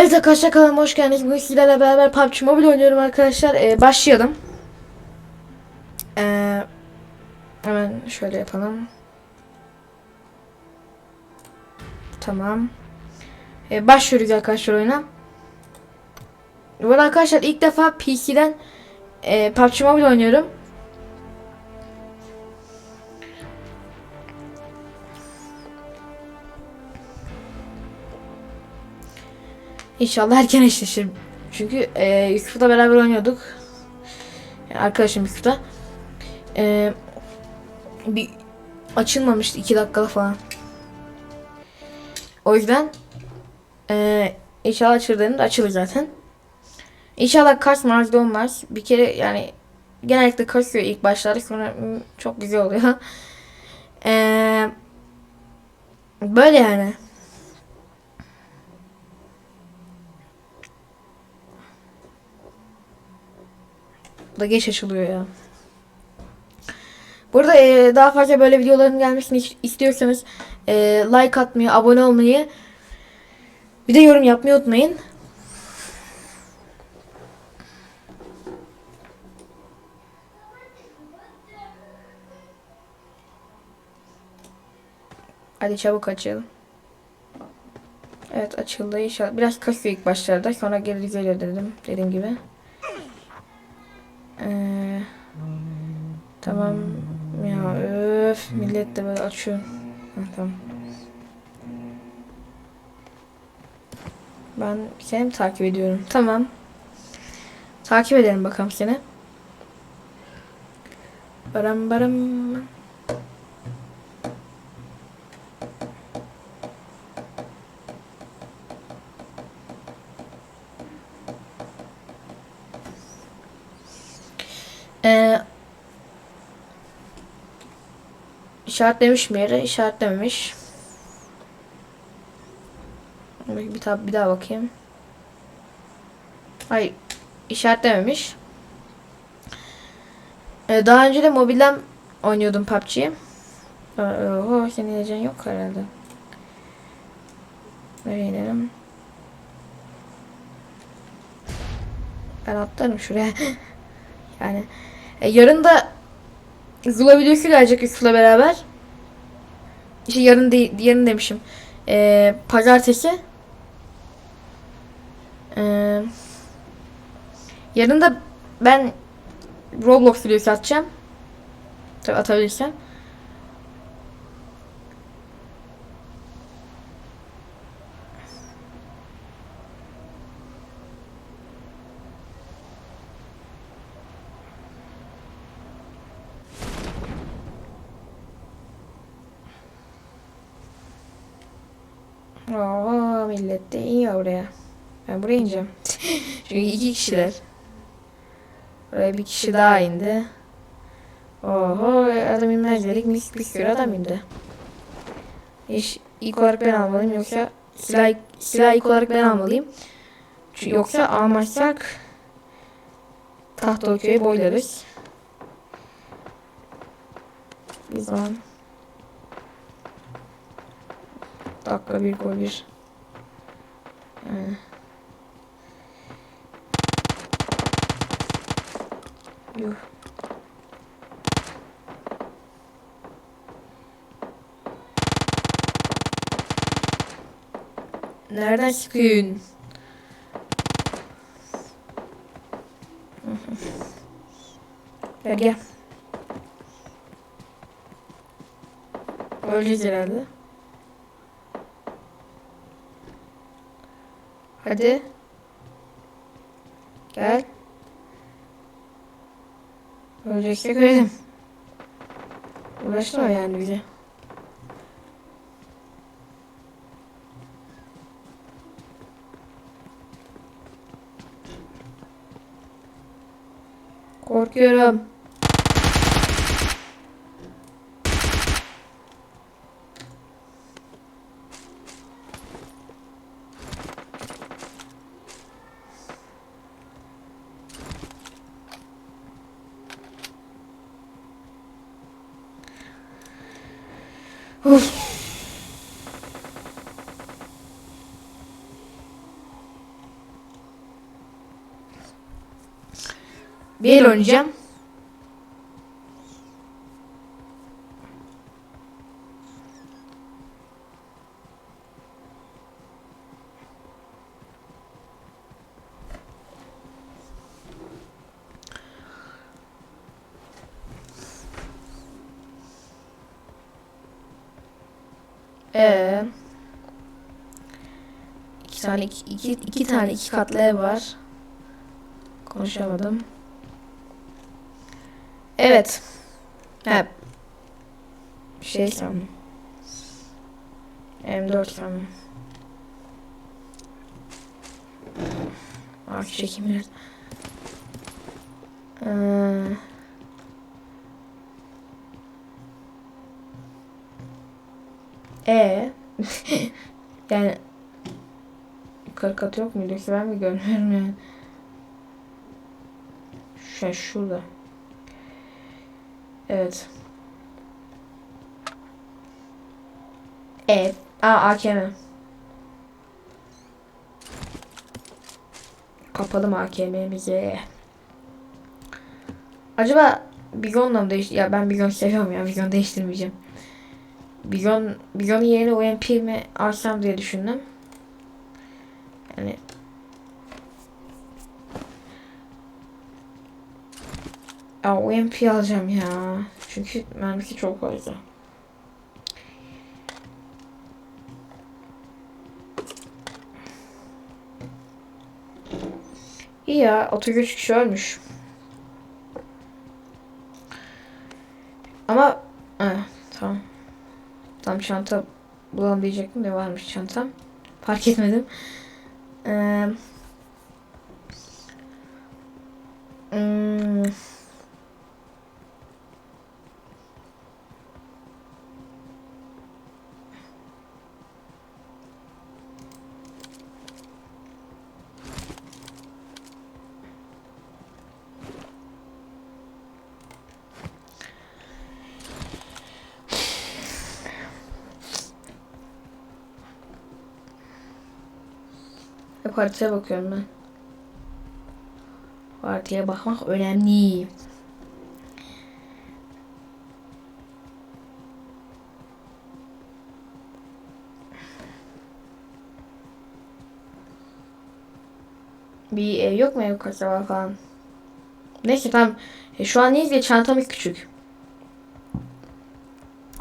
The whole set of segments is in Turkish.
Evet arkadaşlar kanalıma hoş geldiniz. Bugün sizlerle beraber PUBG Mobile oynuyorum arkadaşlar. Ee, başlayalım. Ee, hemen şöyle yapalım. Tamam. Ee, başlıyoruz arkadaşlar oyuna. Bu arkadaşlar ilk defa PC'den e, PUBG Mobile oynuyorum. İnşallah erken eşleşir. Çünkü e, Yusuf'la beraber oynuyorduk. Yani arkadaşım Yusuf'la. E, bir açılmamıştı 2 dakikada falan. O yüzden e, inşallah açıldığında açılır zaten. İnşallah kasmaz olmaz. Bir kere yani genellikle kasıyor ilk başlarda sonra hmm, çok güzel oluyor. E, böyle yani. Da geç açılıyor ya. Burada e, daha fazla böyle videoların gelmesini is- istiyorsanız e, like atmayı, abone olmayı bir de yorum yapmayı unutmayın. Hadi çabuk açalım. Evet açıldı inşallah. Biraz kasıyor ilk başlarda. Sonra geri geliyor dedim. Dediğim gibi. Ee, tamam ya öf millet de böyle açıyor. Ha, tamam. Ben seni mi takip ediyorum? Tamam. Takip edelim bakalım seni. Baram baram. Ee, işaretlemiş mi yere? İşaretlememiş. Bir, daha, bir daha bakayım. Hayır. işaretlememiş. Ee, daha önce de mobilden oynuyordum PUBG'yi. Oho senin ilacın yok herhalde. Nereye inelim? Ben atlarım şuraya. yani e, yarın da Zula videosu gelecek Yusuf'la beraber. İşte yarın değil, yarın demişim. E, pazartesi. E, yarın da ben Roblox videosu atacağım. Tabii atabilirsem. Oo millet de iyi oraya. Ben buraya ineceğim. Çünkü iki kişiler. Buraya bir kişi daha indi. Oho adam inmez dedik mis bir sürü adam indi. İş, ilk olarak ben almalıyım yoksa silah, silah ilk olarak ben almalıyım. Çünkü yoksa almazsak Tahtalıköy'ü boylarız. Bir zaman dakika bir gol bir. Ee. Yuh. Nereden çıkıyorsun? gel gel. Öleceğiz herhalde. Hadi. Gel. Öleceksek ölelim. Uğraşma yani bize. Korkuyorum. Bir el oynayacağım. Ee, iki tane iki, iki, iki tane iki katlı ev var. Konuşamadım. Evet. Ha. Şey sandım. M4 sandım. Çekeyim biraz. Ee, e yani yukarı kat yok muydu ki ben mi görmüyorum yani. Şey şurada. Evet. Evet. Aa AKM. Kapalım AKM'mizi. Acaba Bigon'la mı değiş... Ya ben Bigon seviyorum ya. Bigon değiştirmeyeceğim. Bigon, Bigon'un yerine OMP mi alsam diye düşündüm. Yani Ya OMP alacağım ya. Çünkü mermisi çok fazla. İyi ya. 33 kişi ölmüş. Ama eh, tamam. Tam çanta bulalım diyecektim de varmış çantam. Fark etmedim. Ee, hmm, haritaya bakıyorum ben. Haritaya bakmak önemli. Bir ev yok mu ev kasaba falan? Neyse tamam. E, şu an iyiyiz de çantam küçük.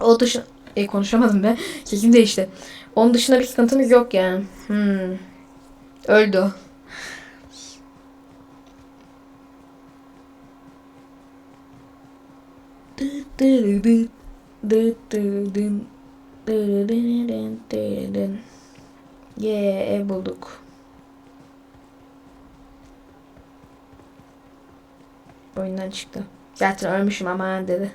O dışında... E, konuşamadım be. Sesim değişti. Onun dışında bir sıkıntımız yok yani. Hmm. Öldü. Yeah, ev bulduk. Oyundan çıktı. Zaten ölmüşüm aman dedi.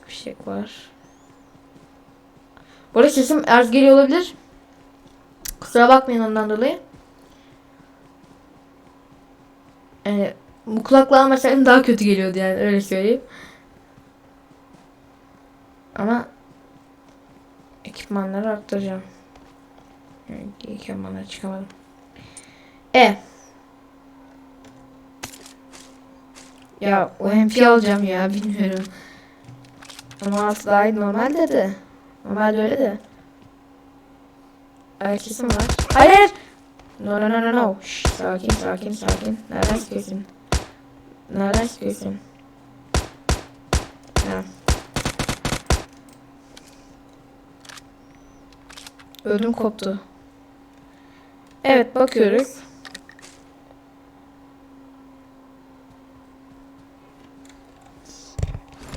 Fişek var. Bu arada sesim az geliyor olabilir. Kusura bakmayın ondan dolayı. Yani bu kulaklığı almasaydım daha kötü geliyordu yani öyle söyleyeyim. Ama ekipmanları arttıracağım. Yani ekipmanlara çıkamadım. E. Ya OMP alacağım ya bilmiyorum. Ama iyi normal dedi. Normalde öyle de. Herkesin var. Hayır hayır. No no no no no. Şş, sakin sakin sakin. Nereden sıkıyorsun? Nereden sıkıyorsun? Ha. Ödüm koptu. Evet bakıyoruz.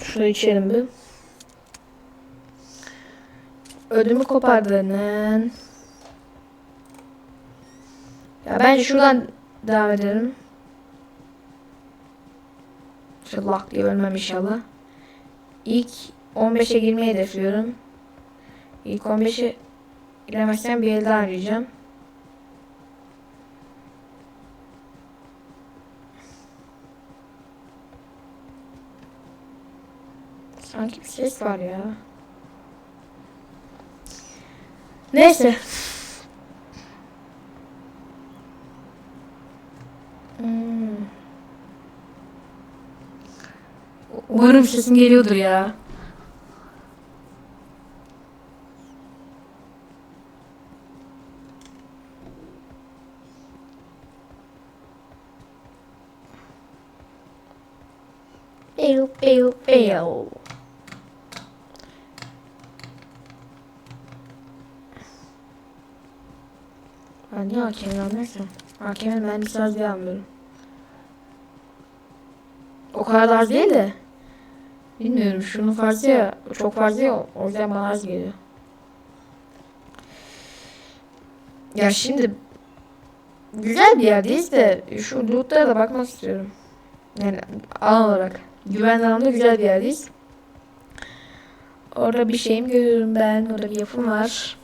Şunu içelim bir. Ödümü kopardığının. Ya ben şuradan devam edelim. Lak diye ölmem inşallah. İlk 15'e girmeyi hedefliyorum. İlk 15'e giremezsem bir el daha arayacağım. Sanki bir ses var ya. Neyse. Hmm. Umarım sesim geliyordur ya. Peyo peyo peyo. Ben niye hakemi almıyorsam? Hakemin mühendisi az diye almıyorum. O kadar da az değil de. Bilmiyorum şunun fazla ya. Çok fazla ya. O yüzden bana az geliyor. Ya şimdi güzel bir yerdeyiz de şu lootlara da bakmak istiyorum. Yani alan olarak. Güvenli alanda güzel bir yerdeyiz. Orada bir şeyim görüyorum ben. Orada bir yapım var.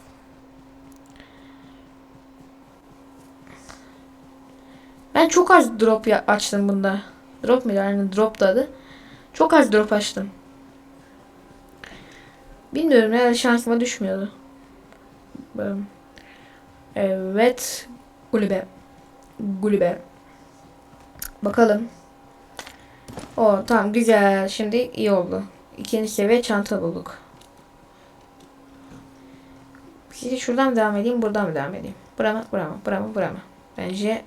Ben çok az drop açtım bunda. Drop mu yani drop da adı. Çok az drop açtım. Bilmiyorum herhalde şansıma düşmüyordu. Evet. Gullibe. Gullibe. Bakalım. O tamam güzel. Şimdi iyi oldu. İkinci seviye çanta bulduk. Şimdi şuradan devam edeyim, buradan mı devam edeyim? Bura mı, bura mı, bura mı, bura mı? Bence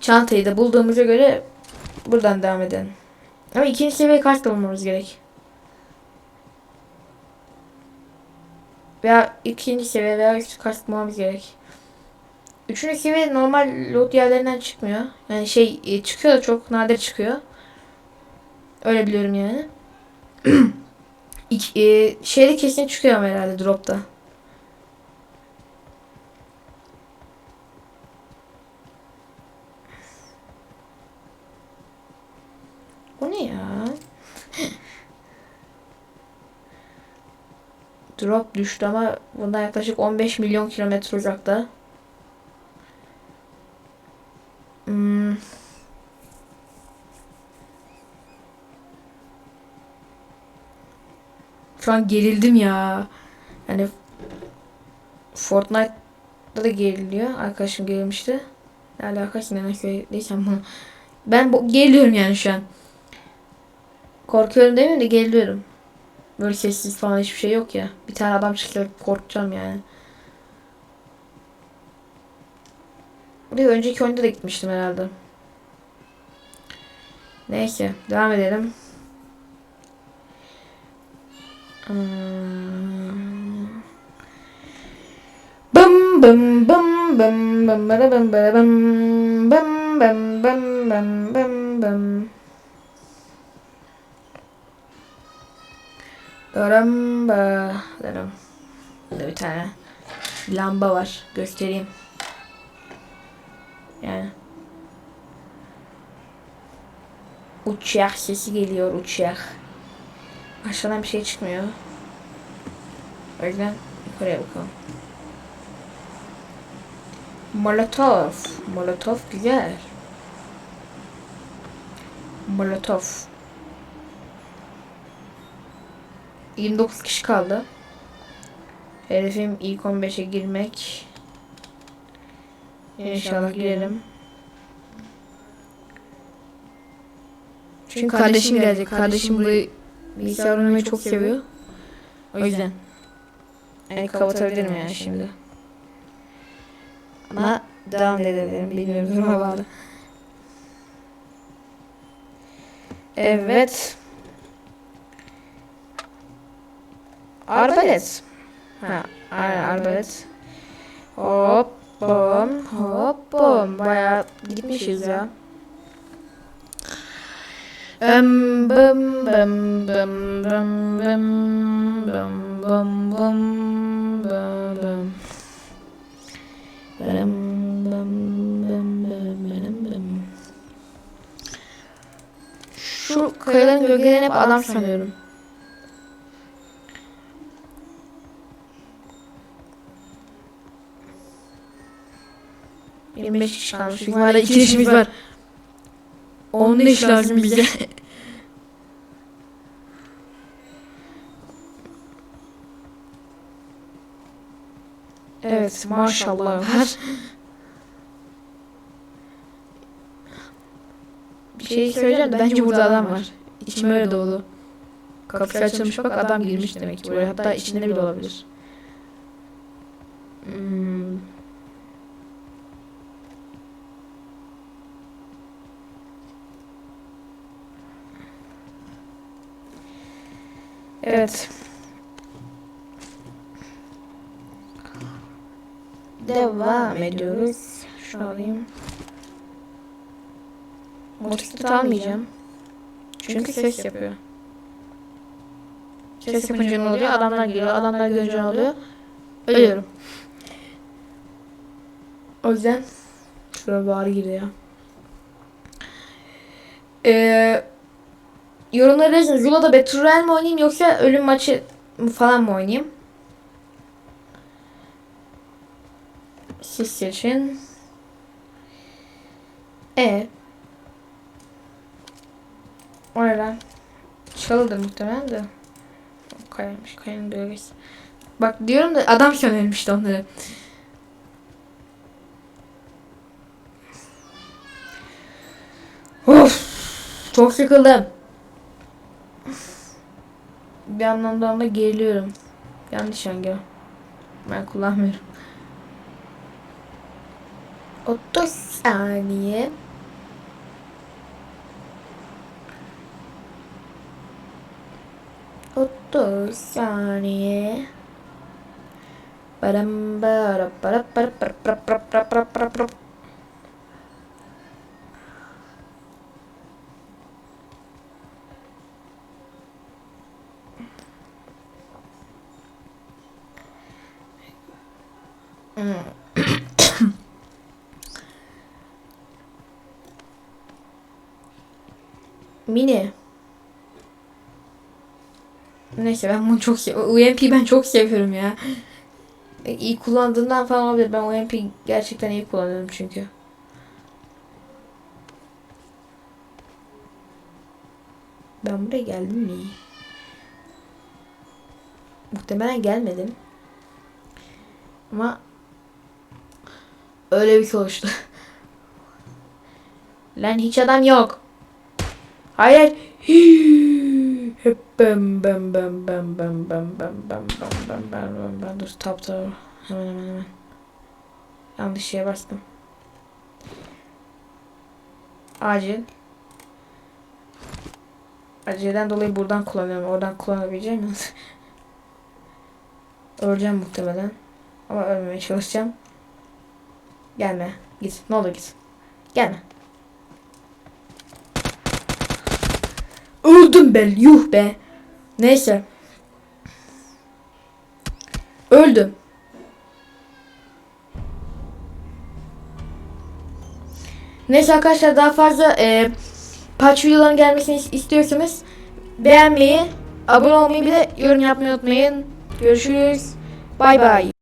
çantayı da bulduğumuza göre buradan devam edelim. Ama ikinci seviye kaç bulmamız gerek? Veya ikinci seviye veya üstü kaç bulmamız gerek? Üçüncü seviye normal loot yerlerinden çıkmıyor. Yani şey e, çıkıyor da çok nadir çıkıyor. Öyle biliyorum yani. İki, e, şeyde kesin çıkıyor ama herhalde dropta. O ne ya? Drop düştü ama bundan yaklaşık 15 milyon kilometre uzakta. Hmm. Şu an gerildim ya. Yani Fortnite'da da geriliyor. Arkadaşım gerilmişti. Ne alakası ne söylediysem bunu. Ben bu, geriliyorum yani şu an. Korkuyorum demeyeyim de geriliyorum. Böyle sessiz falan hiçbir şey yok ya. Bir tane adam çıkıyor korkacağım yani. Buraya önceki oyunda da gitmiştim herhalde. Neyse devam edelim. Hmm. Bım bım bım bım bım bım bım bım bım bım bım bım bım Daram ba daram. Burada bir tane lamba var. Göstereyim. Yani. Uçak sesi geliyor uçak. Aşağıdan bir şey çıkmıyor. O yüzden yukarıya bakalım. Molotov. Molotov güzel. Molotov. 29 kişi kaldı. Hedefim ilk 15'e girmek. İnşallah girelim. Çünkü kardeşim gelecek. Kardeşim burayı bilgisayar oynamayı çok seviyor. O yüzden. Yani kapatabilirim yani şimdi. Ama devam edebilirim. Bilmiyorum duruma bağlı. Evet. Arbalet. Ha, arbalet. Hop bom hop bom. Bayağı gitmişiz ya. Bım bım bım bım bım bım bım bım bım bım bım. Şu kayaların gölgelerine hep adam sanıyorum. Yirmi beş kişi kalmış. Bizim hala iki işimiz var. On iş lazım bize. Evet maşallah var. Bir şey söyleyeceğim bence burada adam var. İçim öyle doğdu. Kapısı açılmış bak adam girmiş demek ki buraya. Hatta içinde bile olabilir. Hmm. Evet. Devam ediyoruz. Şunu alayım. Motosiklet almayacağım. Çünkü ses yapıyor. Ses yapınca ne oluyor? Adamlar geliyor. Adamlar görünce ne oluyor? Ölüyorum. O yüzden şuraya bari gir ya. Ee, yorumlara yazın. Zula'da Battle Royale mi oynayayım yoksa ölüm maçı falan mı oynayayım? Siz seçin. E. O ne lan? Çalıdır muhtemelen de. Kayamış. Kayanın bölgesi. Bak diyorum da adam sönermişti onları. Of. Çok sıkıldım. Bir anlamda da geriliyorum. Yanlış hangi? Ben kullanmıyorum. 30 saniye. Otuz saniye. Bara para para para para para para para para para. Mini. Neyse ben bunu çok. UMP ben çok seviyorum ya. İyi kullandığından falan olabilir. Ben UMP gerçekten iyi kullanıyorum çünkü. Ben buraya geldim mi? Muhtemelen gelmedim. Ama öyle bir şey oluştu. Lan hiç adam yok. Hayır. Hep ben ben ben ben ben ben ben ben ben ben ben ben ben dur tap tap hemen hemen hemen yanlış şeye bastım acil acilden dolayı buradan kullanıyorum oradan kullanabileceğim öleceğim muhtemelen ama ölmemeye çalışacağım gelme git ne olur git gelme Öldüm ben. Yuh be. Neyse. Öldüm. Neyse arkadaşlar daha fazla e, patch gelmesini is- istiyorsanız beğenmeyi, abone olmayı bir de yorum yapmayı unutmayın. Görüşürüz. Bay bay.